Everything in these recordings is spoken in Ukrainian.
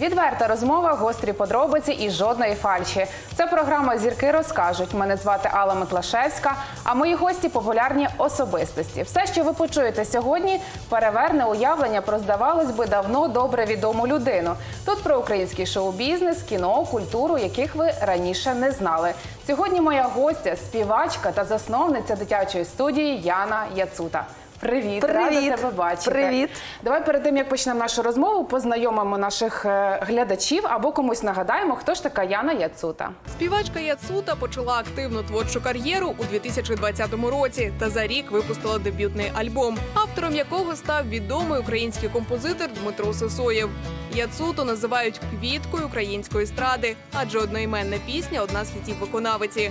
Відверта розмова, гострі подробиці і жодної фальші. Це програма Зірки розкажуть. Мене звати Алла Миклашевська. А мої гості популярні особистості. Все, що ви почуєте сьогодні, переверне уявлення про здавалось би давно добре відому людину. Тут про український шоу-бізнес, кіно, культуру, яких ви раніше не знали. Сьогодні моя гостя, співачка та засновниця дитячої студії Яна Яцута. Привіт, рада Привіт. тебе бачити. Привіт. Давай перед тим як почнемо нашу розмову, познайомимо наших е, глядачів або комусь нагадаємо, хто ж така Яна Яцута. Співачка Яцута почала активну творчу кар'єру у 2020 році та за рік випустила дебютний альбом, автором якого став відомий український композитор Дмитро Сосоєв. Яцуту називають квіткою української естради, адже одноіменна пісня одна з хітів виконавиці.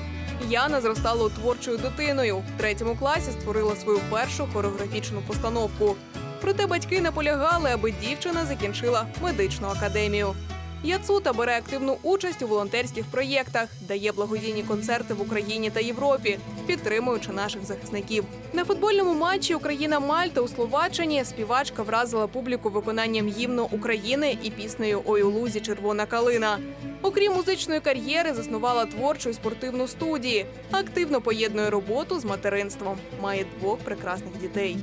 Яна зростала творчою дитиною. В третьому класі створила свою першу хореографічну постановку. Проте батьки наполягали, аби дівчина закінчила медичну академію. Яцута бере активну участь у волонтерських проєктах, дає благодійні концерти в Україні та Європі, підтримуючи наших захисників. На футбольному матчі Україна Мальта у Словаччині співачка вразила публіку виконанням гімну України і піснею Ой у лузі червона калина. Окрім музичної кар'єри, заснувала творчу і спортивну студії. Активно поєднує роботу з материнством. Має двох прекрасних дітей.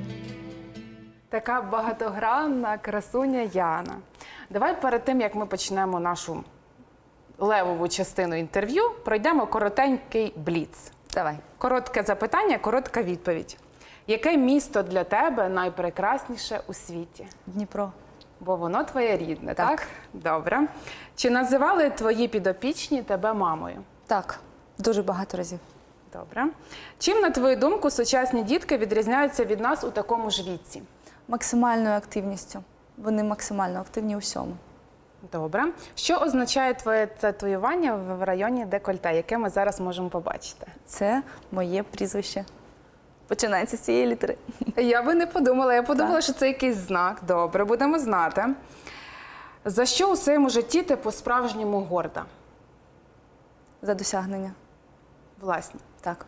Така багатогранна красуня Яна. Давай перед тим як ми почнемо нашу левову частину інтерв'ю, пройдемо коротенький бліц. Давай. Коротке запитання, коротка відповідь. Яке місто для тебе найпрекрасніше у світі? Дніпро. Бо воно твоє рідне, так? Так. Добре. Чи називали твої підопічні тебе мамою? Так, дуже багато разів. Добре. Чим, на твою думку, сучасні дітки відрізняються від нас у такому ж віці? Максимальною активністю. Вони максимально активні у всьому. Добре. Що означає твоє татуювання в районі декольте, яке ми зараз можемо побачити? Це моє прізвище. Починається з цієї літери. Я би не подумала. Я подумала, Так. що це якийсь знак. Добре, будемо знати. За що у своєму житті ти по-справжньому горда? За досягнення. Власне. Так.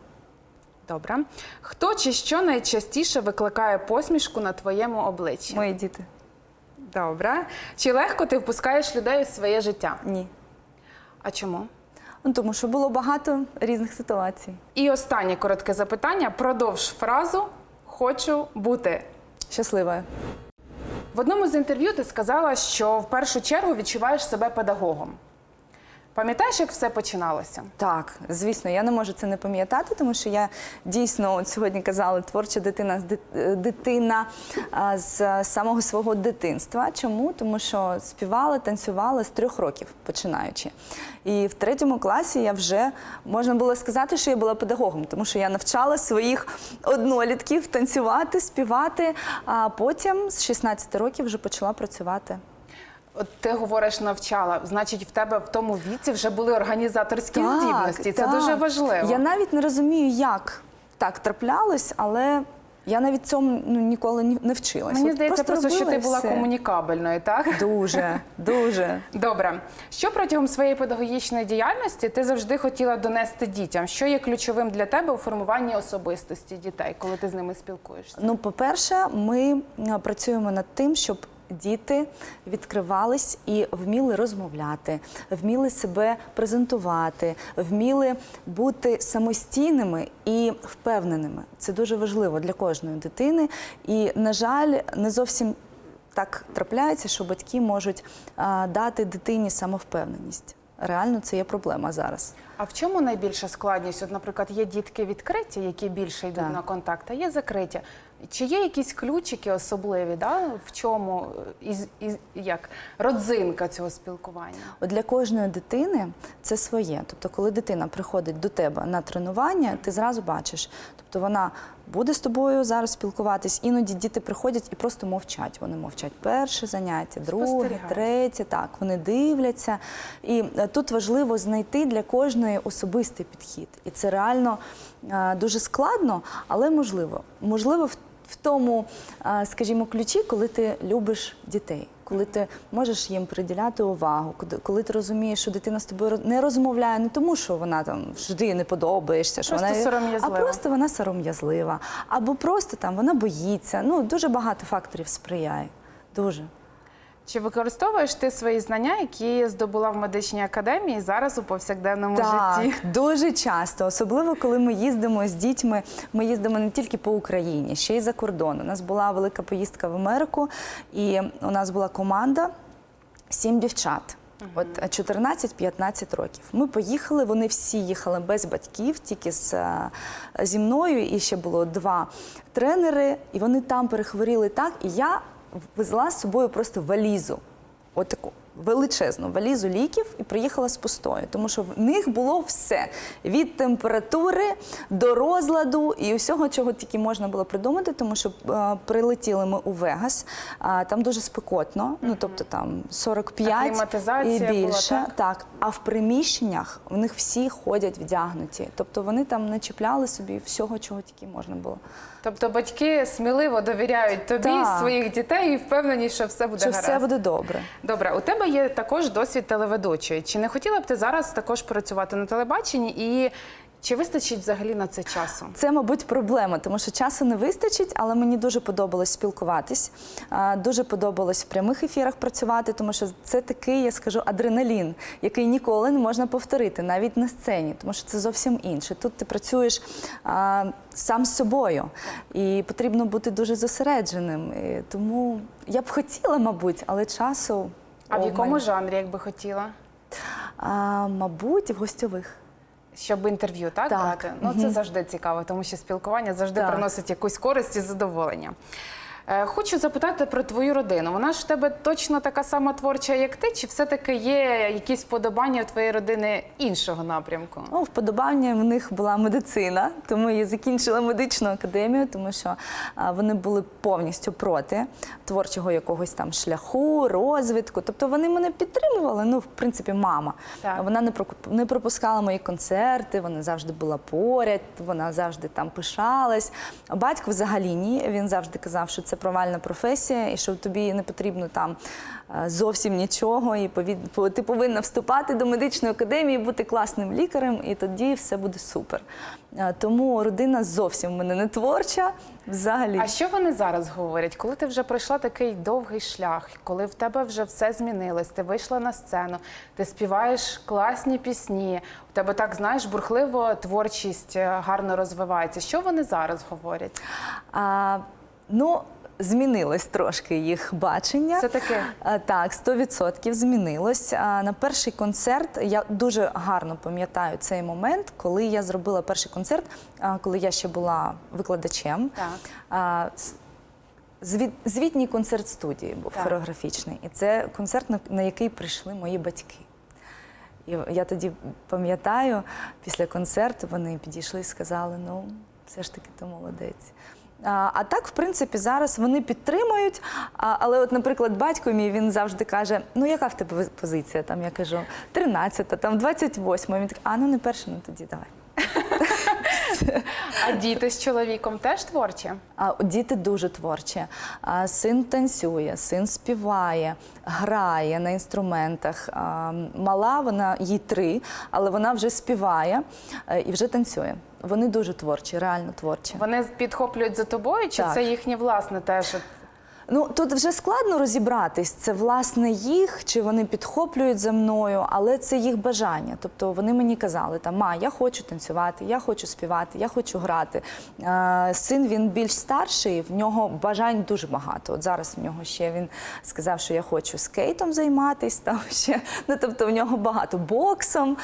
Добре. Хто чи що найчастіше викликає посмішку на твоєму обличчі? Мої діти. Добре. Чи легко ти впускаєш людей у своє життя? Ні. А чому? Ну, тому що було багато різних ситуацій. І останнє коротке запитання. Продовж фразу хочу бути. Щасливою. В одному з інтерв'ю ти сказала, що в першу чергу відчуваєш себе педагогом. Пам'ятаєш, як все починалося? Так, звісно, я не можу це не пам'ятати, тому що я дійсно от сьогодні казала творча дитина з е, дитина з самого свого дитинства. Чому? Тому що співала, танцювала з трьох років починаючи. І в третьому класі я вже можна було сказати, що я була педагогом, тому що я навчала своїх однолітків танцювати, співати. А потім з 16 років вже почала працювати. От ти говориш, навчала. Значить, в тебе в тому віці вже були організаторські здібності. Це так. дуже важливо. Я навіть не розумію, як так траплялось, але я навіть цьому ну, ніколи не вчилася. Мені От здається, просто, що ти була все. комунікабельною, так? Дуже, дуже. Добре. Що протягом своєї педагогічної діяльності ти завжди хотіла донести дітям? Що є ключовим для тебе у формуванні особистості дітей, коли ти з ними спілкуєшся? Ну, по-перше, ми працюємо над тим, щоб діти відкривались і вміли розмовляти, вміли себе презентувати, вміли бути самостійними і впевненими. Це дуже важливо для кожної дитини. І, на жаль, не зовсім так трапляється, що батьки можуть дати дитині самовпевненість. Реально, це є проблема зараз. А в чому найбільша складність? От, наприклад, є дітки відкриті, які більше йдуть Так. на контакт, а є закриті. Чи є якісь ключики особливі? Да? В чому із, із, як родзинка цього спілкування? От для кожної дитини це своє. Тобто, коли дитина приходить до тебе на тренування, ти зразу бачиш. Тобто вона буде з тобою зараз спілкуватись. Іноді діти приходять і просто мовчать. Вони мовчать перше заняття, друге, третє. Так, вони дивляться. І е, тут важливо знайти для кожної особистий підхід. І це реально е, дуже складно, але можливо. Можливо, в в тому, скажімо, ключі, коли ти любиш дітей, коли ти можеш їм приділяти увагу, коли- ти розумієш, що дитина з тобою не розмовляє не тому, що вона там ти не подобаєшся, що Просто вона сором'язлива. а просто вона сором'язлива, або просто там вона боїться. Ну дуже багато факторів сприяє. Дуже. Чи використовуєш ти свої знання, які здобула в медичній академії зараз у повсякденному Так, житті? дуже часто, особливо коли ми їздимо з дітьми. Ми їздимо не тільки по Україні, ще й за кордон. У нас була велика поїздка в Америку, і у нас була команда сім дівчат. От 14-15 років. Ми поїхали. Вони всі їхали без батьків, тільки з, е, зі мною. І ще було два тренери. І вони там перехворіли так. І я везла з собою просто валізу. Отаку величезну валізу ліків і приїхала з пустою, тому що в них було все від температури до розладу і усього, чого тільки можна було придумати, тому що е, прилетіли ми у Вегас. А, там дуже спекотно, ну тобто там 45 і Акліматизація була, так? Так, а в приміщеннях в них всі ходять вдягнуті. Тобто вони там не чіпляли собі всього, чого тільки можна було. Тобто батьки сміливо довіряють тобі Так. своїх дітей і впевнені, що все буде Що гаразд. все буде добре. Добре, у тебе є також досвід телеведучої. Чи не хотіла б ти зараз також працювати на телебаченні і чи вистачить взагалі на це часу? Це, мабуть, проблема, тому що часу не вистачить, але мені дуже подобалось спілкуватись. Дуже подобалось в прямих ефірах працювати, тому що це такий, я скажу, адреналін, який ніколи не можна повторити, навіть на сцені, тому що це зовсім інше. Тут ти працюєш а, сам з собою, і потрібно бути дуже зосередженим. І тому я б хотіла, мабуть, але часу. А в якому жанрі, як би хотіла? А, мабуть, в гостьових. Щоб інтерв'ю так, Так. брати? Ну це завжди цікаво, тому що спілкування завжди Так. приносить якусь користь і задоволення. Е, Хочу запитати про твою родину. Вона ж в тебе точно така сама творча, як ти, чи все-таки є якісь вподобання у твоєї родини іншого напрямку? Ну, вподобання в них була медицина, тому я закінчила медичну академію, тому що вони були повністю проти творчого якогось там шляху, розвитку. Тобто вони мене підтримували. Ну, в принципі, мама. Так. Вона не не пропускала мої концерти, вона завжди була поряд, вона завжди там пишалась. Батько взагалі ні. Він завжди казав, що це провальна професія, і що тобі не потрібно там е, зовсім нічого. І ти повинна вступати до медичної академії, бути класним лікарем, і тоді все буде супер. Е, Тому родина зовсім в мене не творча. Взагалі. А що вони зараз говорять? Коли ти вже пройшла такий довгий шлях, коли в тебе вже все змінилось, ти вийшла на сцену, ти співаєш класні пісні, у тебе так знаєш, бурхливо творчість е, гарно розвивається. Що вони зараз говорять? А, ну, змінилось трошки їх бачення. Це таке? Так, 100% змінилось. На перший концерт я дуже гарно пам'ятаю цей момент, коли я зробила перший концерт, коли я ще була викладачем. Так. Звіт, звітній концерт студії був Так. хореографічний. І це концерт, на, на який прийшли мої батьки. І я тоді пам'ятаю, після концерту вони підійшли і сказали: ну, все ж таки, ти молодець. А, так, в принципі, зараз вони підтримують. Але, от, наприклад, батько мій він завжди каже: ну яка в тебе позиція? Там я кажу, 13, там 28. Він такий, а ну не перша, ну тоді давай. А діти з чоловіком теж творчі? А діти дуже творчі. А, Син танцює, син співає, грає на інструментах. А, Мала вона їй три, але вона вже співає е, і вже танцює. Вони дуже творчі, реально творчі. Вони підхоплюють за тобою, чи Так. це їхнє власне теж? Ну тут вже складно розібратись, це власне їх, чи вони підхоплюють за мною, але це їх бажання. Тобто вони мені казали, там, ма, я хочу танцювати, я хочу співати, я хочу грати. Е, син він більш старший, в нього бажань дуже багато. От зараз в нього ще він сказав, що я хочу скейтом займатися, там ще ну тобто в нього багато боксом, е,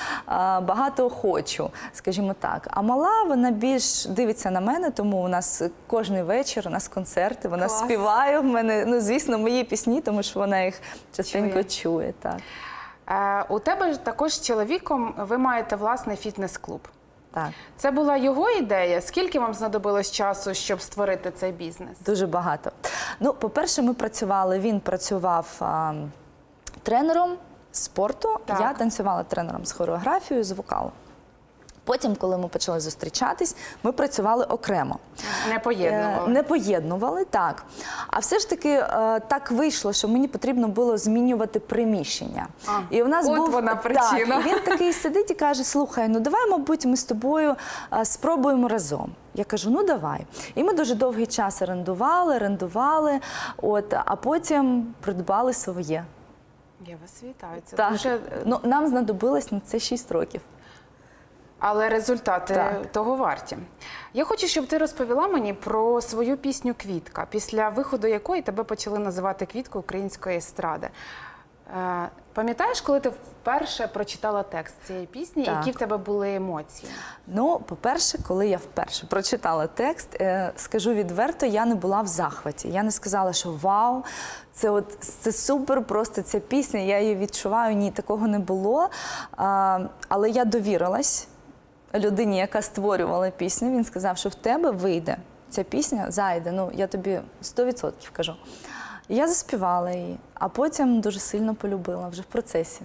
багато хочу, скажімо так. А мала вона більш дивиться на мене, тому у нас кожний вечір у нас концерти, вона Клас. співає мене. Ну звісно, мої пісні, тому що вона їх частенько Чує. чує. так. Е, у тебе ж також з чоловіком ви маєте власний фітнес-клуб. Так, Це була його ідея. Скільки вам знадобилось часу, щоб створити цей бізнес? дуже багато. Ну, по-перше, ми працювали. Він працював а, тренером спорту. Так. Я танцювала тренером з хореографією, з вокалу. Потім, коли ми почали зустрічатись, ми працювали окремо. Не Е, поєднували. Не поєднували, так. А все ж таки е, так вийшло, що мені потрібно було змінювати приміщення. А, і у нас от був вона Так, причина. і він такий сидить і каже: слухай, ну давай, мабуть, ми з тобою е, спробуємо разом. Я кажу, ну давай. І ми дуже довгий час орендували, орендували, от, а потім придбали своє. Я вас вітаю. Це Так. дуже... Ну, нам знадобилось на це 6 років. Але результати Так. того варті. Я хочу, щоб ти розповіла мені про свою пісню Квітка, після виходу якої тебе почали називати квіткою української естради. Е, Пам'ятаєш, коли ти вперше прочитала текст цієї пісні, Так. які в тебе були емоції? Ну, по-перше, коли я вперше прочитала текст, е, скажу відверто, я не була в захваті. Я не сказала, що вау, це от це супер, просто ця пісня, я її відчуваю. Ні, такого не було. Але я довірилась людині, яка створювала пісню. Він сказав, що в тебе вийде ця пісня, зайде. Ну, я тобі 100% кажу. Я заспівала її, а потім дуже сильно полюбила вже в процесі.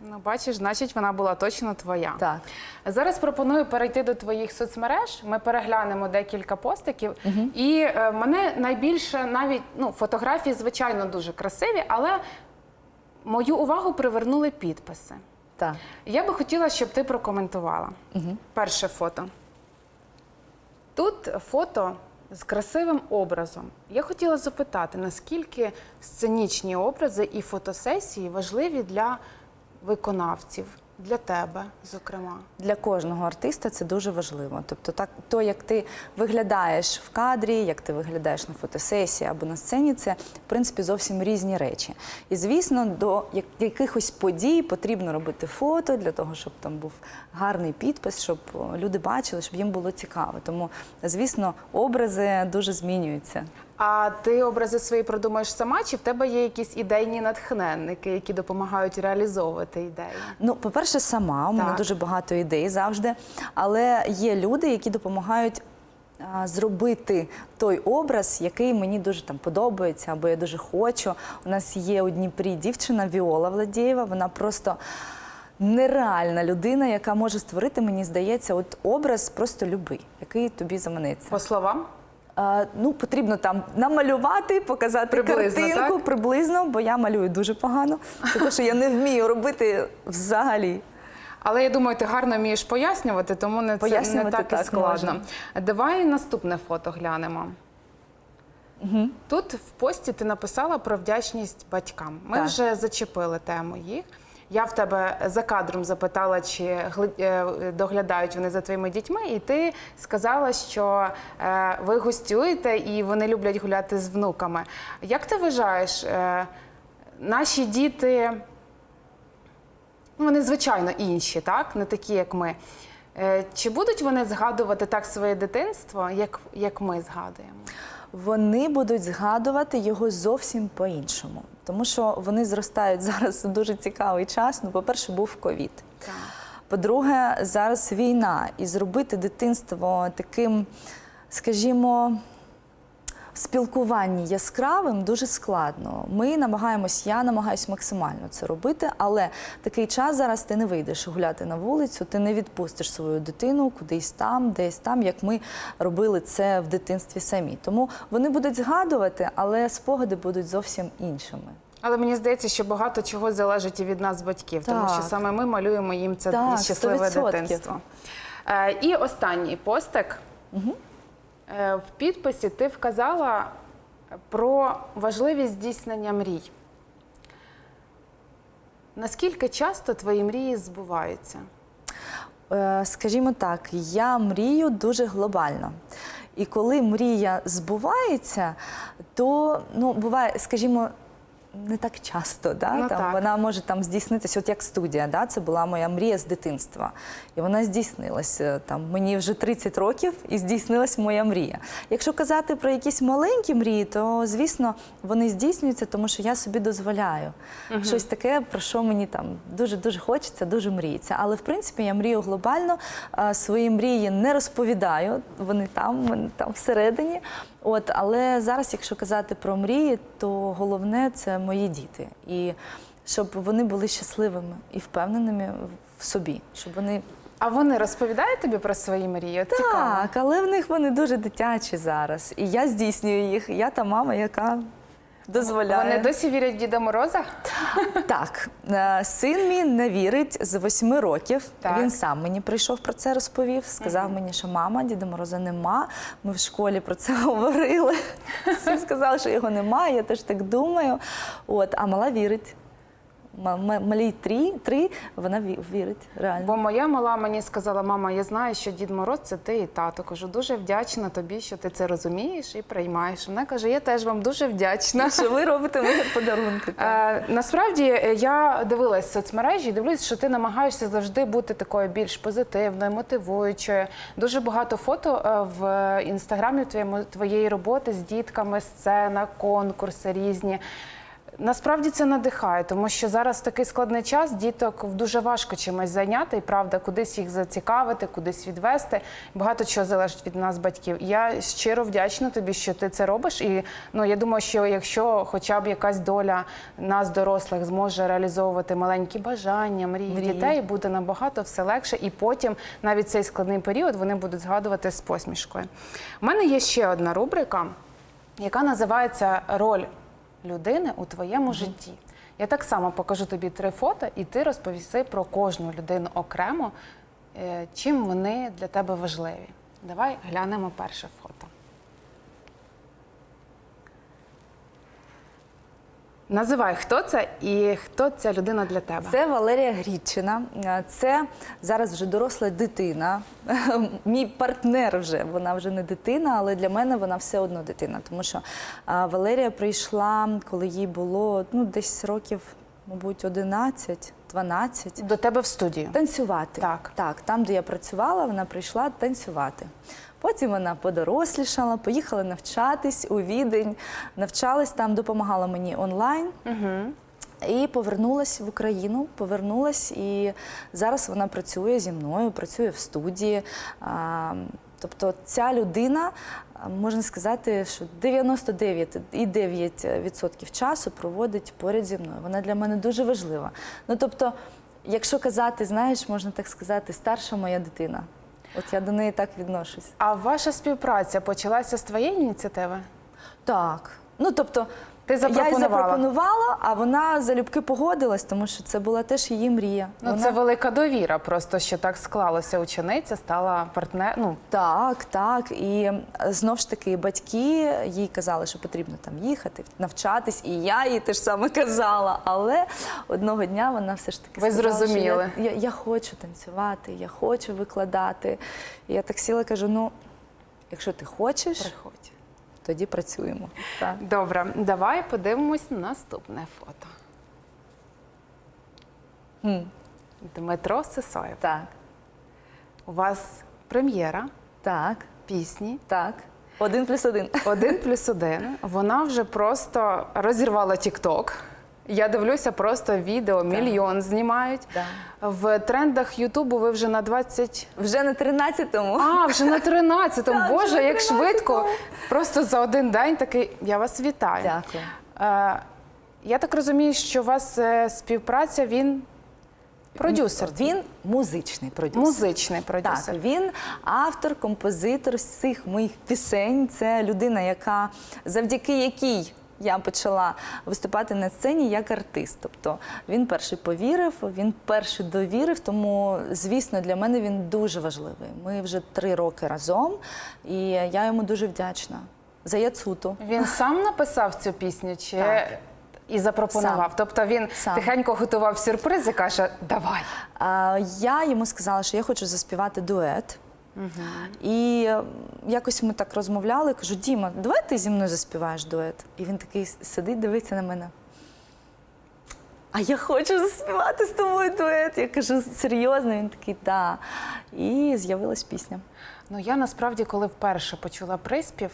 Ну, бачиш, значить, вона була точно твоя. Так. Зараз пропоную перейти до твоїх соцмереж. Ми переглянемо декілька постиків. І е, мене найбільше навіть ну, фотографії, звичайно, дуже красиві, але мою увагу привернули підписи. Так. Я би хотіла, щоб ти прокоментувала. Перше фото. Тут фото з красивим образом. Я хотіла запитати, наскільки сценічні образи і фотосесії важливі для виконавців, для тебе, зокрема. Для кожного артиста це дуже важливо. Тобто, так то, як ти виглядаєш в кадрі, як ти виглядаєш на фотосесії або на сцені, це в принципі зовсім різні речі. І звісно, до якихось подій потрібно робити фото для того, щоб там був гарний підпис, щоб люди бачили, щоб їм було цікаво. Тому, звісно, образи дуже змінюються. А ти образи свої продумаєш сама, чи в тебе є якісь ідейні натхненники, які допомагають реалізовувати ідеї? Ну, по-перше, сама у мене дуже багато ідей завжди, але є люди, які допомагають. Зробити той образ, який мені дуже там подобається, або я дуже хочу. У нас є у Дніпрі дівчина Віола Владєєва. Вона просто нереальна людина, яка може створити, мені здається, от образ просто любий, який тобі заманеться. По словам? Ну, потрібно там намалювати, показати Приблизно, картинку так? приблизно, бо я малюю дуже погано. Те, що я не вмію робити взагалі. Але я думаю, ти гарно вмієш пояснювати, тому не, це, не Пояснювати так, і складно. можна. Давай наступне фото глянемо. Тут в пості ти написала про вдячність батькам. Ми Так. вже зачепили тему їх. Я в тебе за кадром запитала, чи е, доглядають вони за твоїми дітьми, і ти сказала, що е, ви гостюєте і вони люблять гуляти з внуками. Як ти вважаєш, е, наші діти Ну, Вони, звичайно, інші, так? Не такі, як ми. Чи будуть вони згадувати так своє дитинство, як, як ми згадуємо? Вони будуть згадувати його зовсім по-іншому, тому що вони зростають зараз у дуже цікавий час. Ну, по-перше, був ковід. По-друге, зараз війна, і зробити дитинство таким, скажімо, спілкуванні яскравим дуже складно. Ми намагаємось, я намагаюся максимально це робити, але такий час зараз ти не вийдеш гуляти на вулицю, ти не відпустиш свою дитину кудись там, десь там, як ми робили це в дитинстві самі. Тому вони будуть згадувати, але спогади будуть зовсім іншими. Але мені здається, що багато чого залежить і від нас, батьків, тому що саме ми малюємо їм це Так, щасливе 100%. дитинство. Е, і останній постик. Е, в підписі ти вказала про важливість здійснення мрій. Наскільки часто твої мрії збуваються? Е, Скажімо так, я мрію дуже глобально. І коли мрія збувається, то ну, буває, скажімо, не так часто. Да? Ну, там, так. Вона може там здійснитися, от як студія. Да? Це була моя мрія з дитинства. І вона здійснилася. Там, мені вже 30 років і здійснилась моя мрія. Якщо казати про якісь маленькі мрії, то звісно вони здійснюються, тому що я собі дозволяю. Щось таке, про що мені там дуже-дуже хочеться, дуже мріється. Але в принципі я мрію глобально. Свої мрії не розповідаю. Вони там, вони там всередині. От, але зараз, якщо казати про мрії, то головне це мої діти. І щоб вони були щасливими і впевненими в собі, щоб вони А вони розповідають тобі про свої мрії? От Цікаво. Так, але в них вони дуже дитячі зараз. І я здійснюю їх. Я та мама, яка дозволяє. Вони досі вірять в Діда Мороза? Так, е, син мій не вірить з восьми років. Так. Він сам мені прийшов про це, розповів. Сказав мені, що мама, Діда Мороза нема. Ми в школі про це говорили. Всі сказали, що його немає. Я теж так думаю. От, а мала вірить. Ма- ма- Малій три, три, вона вірить реально. Бо моя мала мені сказала, мама, я знаю, що Дід Мороз це ти і тато. Кажу, дуже вдячна тобі, що ти це розумієш і приймаєш. Вона каже, я теж вам дуже вдячна. Що ви робите мені подарунки? Е, насправді е, я дивилась соцмережі, і дивлюсь, що ти намагаєшся завжди бути такою більш позитивною, мотивуючою. Дуже багато фото е, в інстаграмі твоєї роботи з дітками, сцена, конкурси різні. Насправді це надихає, тому що зараз такий складний час, діток дуже важко чимось зайняти, і правда, кудись їх зацікавити, кудись відвести. Багато чого залежить від нас, батьків. Я щиро вдячна тобі, що ти це робиш. І ну я думаю, що якщо хоча б якась доля нас, дорослих, зможе реалізовувати маленькі бажання, мрії, Мрії. дітей, буде набагато все легше. І потім навіть цей складний період вони будуть згадувати з посмішкою. У мене є ще одна рубрика, яка називається Роль людини у твоєму житті. Я так само покажу тобі три фото, і ти розповіси про кожну людину окремо, е, чим вони для тебе важливі. Давай глянемо перше фото. Називай, хто це і хто ця людина для тебе. Це Валерія Грідчина. Це зараз вже доросла дитина. Мій партнер вже вона вже не дитина, але для мене вона все одно дитина. Тому що Валерія прийшла, коли їй було ну, десь років, мабуть, 11, 12. До тебе в студію. Танцювати. Так. так, там, де я працювала, вона прийшла танцювати. Потім вона подорослішала, поїхала навчатись у відень, навчалась там, допомагала мені онлайн. Угу. І повернулась в Україну, повернулась, і зараз вона працює зі мною, працює в студії. Тобто ця людина, можна сказати, що 99,9% часу проводить поряд зі мною. Вона для мене дуже важлива. Ну тобто, якщо казати, знаєш, можна так сказати, старша моя дитина. От я до неї так відношусь. А ваша співпраця почалася з твоєї ініціативи? Так. Ну тобто, Ти я їй запропонувала? запропонувала, а вона залюбки погодилась, тому що це була теж її мрія. Ну, Вона- це велика довіра, просто що так склалося. Учениця стала партнер. Ну, Так, так. І е, знов ж таки батьки їй казали, що потрібно там їхати, навчатись, і я їй теж саме казала. Але одного дня вона все ж таки Ви сказала, що я, я, я хочу танцювати, я хочу викладати. І я так сіла кажу: ну, якщо ти хочеш, приходь. Тоді працюємо. Так. Добре, давай подивимось на наступне фото. М, Дмитро Сисоєв. так, У вас прем'єра так, пісні. так. Один плюс один. Один плюс один. Вона вже просто розірвала Тік-Ток. Я дивлюся, просто відео мільйон знімають. Да. В трендах Ютубу ви вже на 20 Вже на 13-му. А, вже на 13-му. Так, Боже, як 13-му. швидко. Просто за один день такий. Я вас вітаю. Дякую. Е, я так розумію, що у вас е, співпраця, він продюсер. Він музичний продюсер. Музичний продюсер. Так, він автор, композитор всіх моїх пісень. Це людина, яка завдяки якій я почала виступати на сцені як артист. Тобто він перший повірив, він перший довірив. Тому, звісно, для мене він дуже важливий. Ми вже три роки разом, і я йому дуже вдячна за яцуту. Він сам написав цю пісню чи Так. і запропонував? Сам. Тобто він Сам. тихенько готував сюрприз і каже: Давай. А, Я йому сказала, що я хочу заспівати дует. І е, якось ми так розмовляли. Кажу, Діма, давай ти зі мною заспіваєш дует. І він такий сидить, дивиться на мене. А я хочу заспівати з тобою дует. Я кажу, серйозно, він такий, так. І з'явилась пісня. Ну я насправді, коли вперше почула приспів,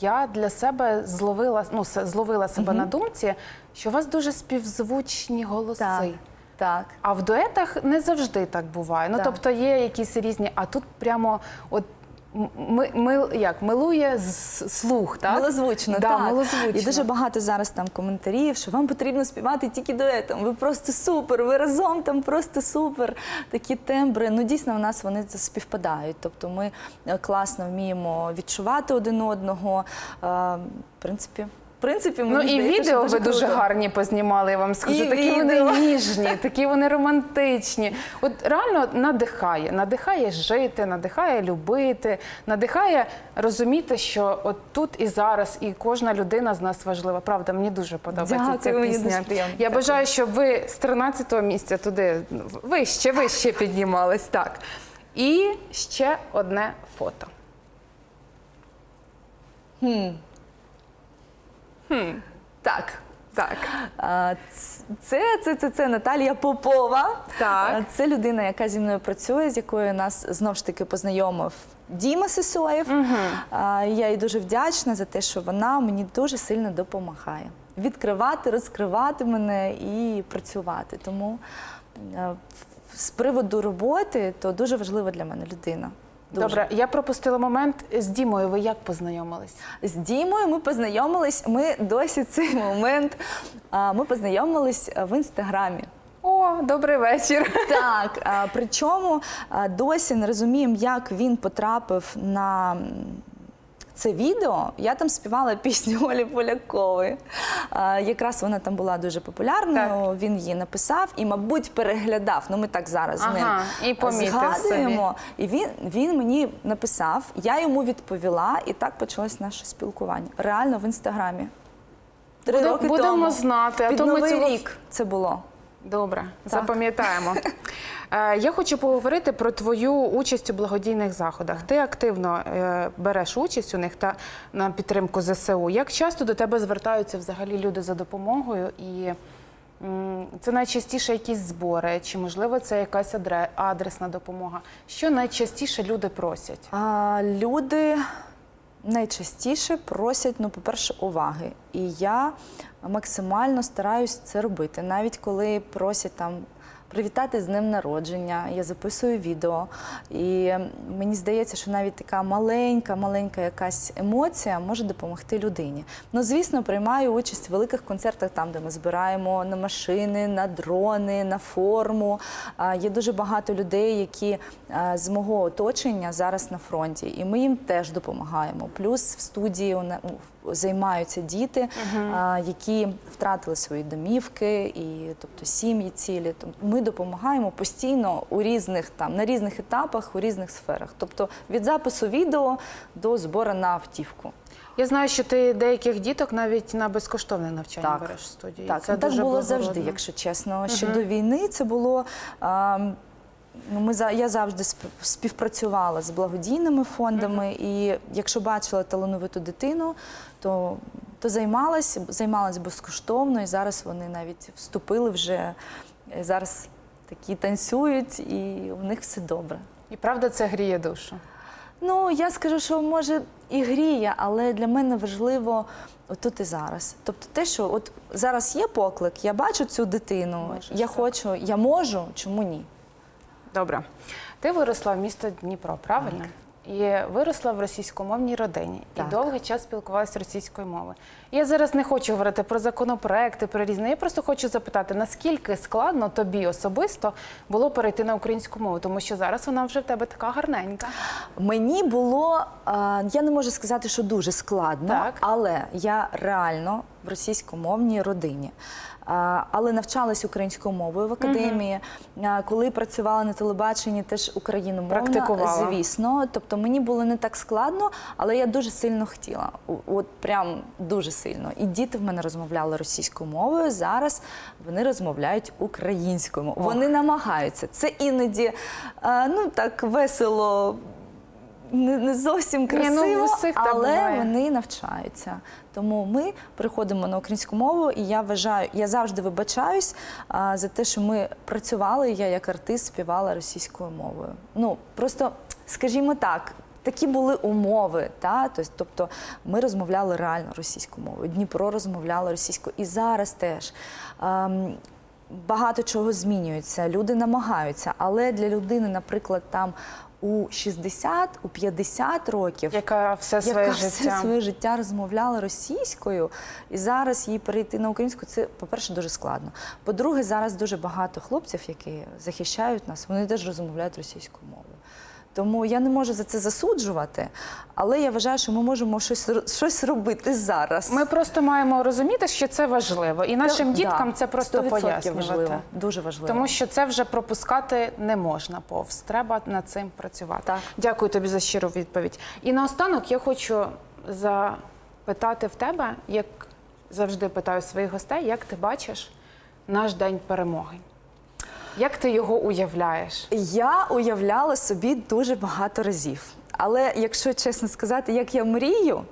я для себе зловила, ну, зловила себе на думці, що у вас дуже співзвучні голоси. Так. Так. А в дуетах не завжди так буває. Ну Так. тобто є якісь різні, а тут прямо от ми, ми, як, милує з- слух, так? Милозвучно, да, так. милозвучно. І дуже багато зараз там коментарів, що вам потрібно співати тільки дуетом. Ви просто супер, ви разом там просто супер. Такі тембри. Ну дійсно в нас вони це співпадають. Тобто ми е, класно вміємо відчувати один одного. Е, В принципі, в принципі, Ну і здається, відео що ви дуже круто. гарні познімали, я вам скажу. І такі відео. вони ніжні, такі вони романтичні. От реально надихає, надихає жити, надихає любити, надихає розуміти, що от тут і зараз, і кожна людина з нас важлива. Правда, мені дуже подобається Дякую, ця мені пісня. дуже. Я Дякую. бажаю, щоб ви з 13-го місця туди вище, вище піднімались. Так. І ще одне фото. Так. Так. Це, це, це, це Наталія Попова. Так. Це людина, яка зі мною працює, з якою нас знов ж таки познайомив Діма Сисоєв. А, Я їй дуже вдячна за те, що вона мені дуже сильно допомагає відкривати, розкривати мене і працювати. Тому з приводу роботи, то дуже важлива для мене людина. Дуже. Добре, я пропустила момент з Дімою. Ви як познайомились? З Дімою ми познайомились. Ми досі цей момент. Ми познайомились в інстаграмі. О, добрий вечір. Так, причому досі не розуміємо, як він потрапив на. Це відео я там співала пісню Олі Полякової. А, якраз вона там була дуже популярною. Він її написав і, мабуть, переглядав. Ну, ми так зараз з ним Ага, і помітив згадуємо. І він, він мені написав, я йому відповіла, і так почалось наше спілкування. Реально в інстаграмі. Три Буде- роки будемо тому. знати, а Під то ми новий цього- рік це було. Добре, запам'ятаємо. Е, Я хочу поговорити про твою участь у благодійних заходах. Ти активно е, береш участь у них та на підтримку ЗСУ. Як часто до тебе звертаються взагалі люди за допомогою? І це найчастіше якісь збори, чи можливо це якась адресна допомога? Що найчастіше люди просять? А, люди найчастіше просять, ну, по-перше, уваги. І я максимально стараюсь це робити. Навіть коли просять там. Привітати з днем народження, я записую відео, і мені здається, що навіть така маленька, маленька якась емоція може допомогти людині. Ну, звісно, приймаю участь в великих концертах, там, де ми збираємо на машини, на дрони, на форму. Є дуже багато людей, які з мого оточення зараз на фронті, і ми їм теж допомагаємо. Плюс в студії у- займаються діти, а, які втратили свої домівки, і тобто сім'ї цілі. Тобто Ми допомагаємо постійно у різних там на різних етапах, у різних сферах. Тобто від запису відео до збору на автівку. Я знаю, що ти деяких діток навіть на безкоштовне навчання Так. береш в студії. Так, це так дуже було завжди, якщо чесно. Ще до війни це було. А, Ну, ми я завжди співпрацювала з благодійними фондами, і якщо бачила талановиту дитину, то, то займалась, займалась безкоштовно, і зараз вони навіть вступили вже е, зараз такі танцюють, і у них все добре. І правда, це гріє душу. Ну, я скажу, що може і гріє, але для мене важливо отут і зараз. Тобто те, що от зараз є поклик, я бачу цю дитину, Можеш, я так. хочу, я можу, чому ні? Добре. Ти виросла в місто Дніпро, правильно? І виросла в російськомовній родині. Так. І довгий час спілкувалася російською мовою. Я зараз не хочу говорити про законопроекти, про різне. Я просто хочу запитати, наскільки складно тобі особисто було перейти на українську мову, тому що зараз вона вже в тебе така гарненька. Мені було, я не можу сказати, що дуже складно, Так. але я реально в російськомовній родині. Але навчалась українською мовою в академії. Коли працювала на телебаченні, теж україномовна, звісно. Тобто мені було не так складно, але я дуже сильно хотіла. От прям дуже сильно. І діти в мене розмовляли російською мовою. Зараз вони розмовляють українською мовою. Вони намагаються. Це іноді ну так весело. Не, не зовсім Ні, ну, красиво, так але буває. вони навчаються. Тому ми приходимо на українську мову, і я вважаю, я завжди вибачаюсь а, за те, що ми працювали. Я як артист співала російською мовою. Ну просто скажімо так. Такі були умови, та тобто ми розмовляли реально російською мовою. Дніпро розмовляла російською, і зараз теж. Ем, Багато чого змінюється, люди намагаються, але для людини, наприклад, там у 60, у 50 років. Яка все своє яка життя. все своє життя розмовляла російською, і зараз їй перейти на українську, це, по-перше, дуже складно. По-друге, зараз дуже багато хлопців, які захищають нас, вони теж розмовляють російською мовою. Тому я не можу за це засуджувати, але я вважаю, що ми можемо щось, щось робити зараз. Ми просто маємо розуміти, що це важливо, і нашим Да, діткам це просто 100% пояснювати. важливо, дуже важливо. Тому що це вже пропускати не можна повз. Треба над цим працювати. Так. Дякую тобі за щиру відповідь. І наостанок я хочу запитати в тебе, як завжди питаю своїх гостей, як ти бачиш наш день перемоги? Як ти його уявляєш? Я уявляла собі дуже багато разів. Але якщо чесно сказати, як я мрію,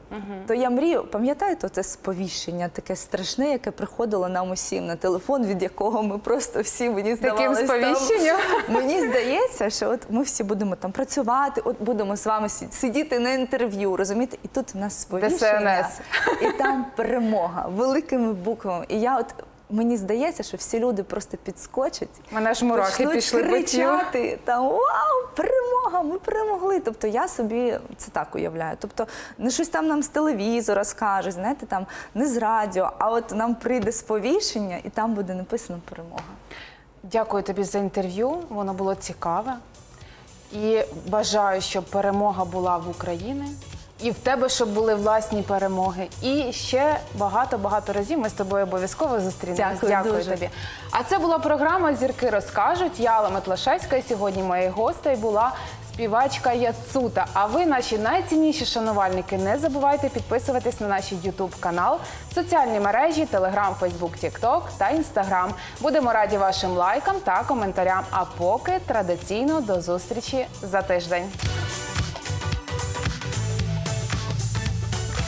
то я мрію, пам'ятаєте, те сповіщення таке страшне, яке приходило нам усім на телефон, від якого ми просто всі мені Таким здавалося. сповіщенням? Мені здається, що от ми всі будемо там працювати, от будемо з вами сидіти на інтерв'ю, розумієте? І тут в нас сповіщення, ДСНС. і там перемога великими буквами. І я от. Мені здається, що всі люди просто підскочать Мене ж мурахи пішли кричати там Вау, перемога! Ми перемогли. Тобто я собі це так уявляю. Тобто не щось там нам з телевізора скажуть, знаєте, там не з радіо, а от нам прийде сповіщення, і там буде написано перемога. Дякую тобі за інтерв'ю. Воно було цікаве. І бажаю, щоб перемога була в Україні. І в тебе, щоб були власні перемоги. І ще багато-багато разів ми з тобою обов'язково зустрінемось. Дякую дуже. тобі. А це була програма Зірки розкажуть. Я Алла Метлашевська. І сьогодні моєю гостею була співачка Яцута. А ви, наші найцінніші шанувальники, не забувайте підписуватись на наш YouTube канал, соціальні мережі, Telegram, Facebook, TikTok та Instagram. Будемо раді вашим лайкам та коментарям. А поки традиційно до зустрічі за тиждень.